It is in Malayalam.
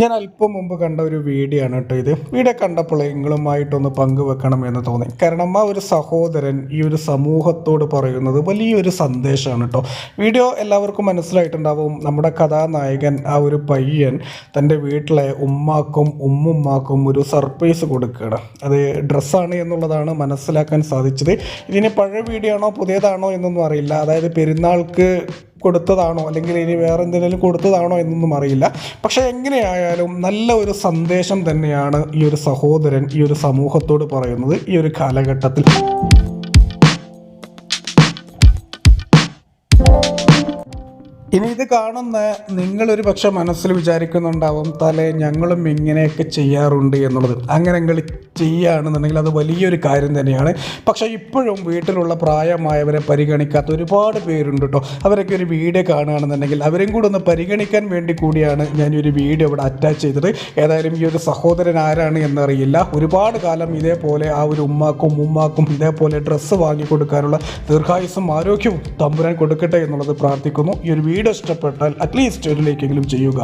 ഞാൻ അല്പം മുമ്പ് കണ്ട ഒരു വീഡിയോ ആണ് കേട്ടോ ഇത്. വീഡിയോ കണ്ടപ്പോൾ നിങ്ങളുമായിട്ടൊന്ന് പങ്കുവെക്കണം എന്ന് തോന്നി. കാരണം ആ ഒരു സഹോദരൻ ഈ ഒരു സമൂഹത്തോട് പറയുന്നത് വലിയൊരു സന്ദേശമാണ് കേട്ടോ. വീഡിയോ എല്ലാവർക്കും മനസ്സിലായിട്ടുണ്ടാവും. നമ്മുടെ കഥാനായകൻ ആ ഒരു പയ്യൻ തന്റെ വീട്ടിലെ ഉമ്മാക്കും ഉമ്മുമ്മാക്കും ഒരു സർപ്രൈസ് കൊടുക്കുകയാണ്. അത് ഡ്രസ്സാണ് എന്നുള്ളതാണ് മനസ്സിലാക്കാൻ സാധിച്ചത്. ഇതിന് പഴയ വീഡിയോ ആണോ പുതിയതാണോ എന്നൊന്നും അറിയില്ല. അതായത് പെരുന്നാൾക്ക് കൊടുത്തതാണോ? അല്ലെങ്കിൽ ഇനി വേറെ എന്തെങ്കിലും കൊടുത്തതാണോ എന്നൊന്നും അറിയില്ല. പക്ഷേ എങ്ങനെയായാലും നല്ല ഒരു സന്ദേശം തന്നെയാണ് ഈ ഒരു സഹോദരൻ ഈ ഒരു സമൂഹത്തോട് പറയുന്നത് ഈ ഒരു കാലഘട്ടത്തിൽ. ഇനി ഇത് കാണുന്ന നിങ്ങളൊരു പക്ഷെ മനസ്സിൽ വിചാരിക്കുന്നുണ്ടാവും തലേ ഞങ്ങളും ഇങ്ങനെയൊക്കെ ചെയ്യാറുണ്ട് എന്നുള്ളത്. അങ്ങനെ നിങ്ങൾ ചെയ്യുകയാണെന്നുണ്ടെങ്കിൽ അത് വലിയൊരു കാര്യം തന്നെയാണ്. പക്ഷേ ഇപ്പോഴും വീട്ടിലുള്ള പ്രായമായവരെ പരിഗണിക്കാത്ത ഒരുപാട് പേരുണ്ട് കേട്ടോ. അവരൊക്കെ ഒരു വീഡിയോ കാണുകയാണെന്നുണ്ടെങ്കിൽ അവരെയും കൂടെ ഒന്ന് പരിഗണിക്കാൻ വേണ്ടി കൂടിയാണ് ഞാൻ ഒരു വീഡിയോ ഇവിടെ അറ്റാച്ച് ചെയ്തത്. ഏതായാലും ഈ ഒരു സഹോദരൻ ആരാണ് എന്നറിയില്ല. ഒരുപാട് കാലം ഇതേപോലെ ആ ഒരു ഉമ്മാക്കും ഉമ്മാക്കും ഇതേപോലെ ഡ്രസ്സ് വാങ്ങി കൊടുക്കാനുള്ള ദീർഘായുസും ആരോഗ്യവും തമ്പുരാൻ കൊടുക്കട്ടെ എന്നുള്ളത് പ്രാർത്ഥിക്കുന്നു. ഈ ഒരു വീഡിയോ ഇഷ്ടപ്പെട്ടാൽ അറ്റ്ലീസ്റ്റ് ഒരു ലൈക്കെങ്കിലും ചെയ്യുക.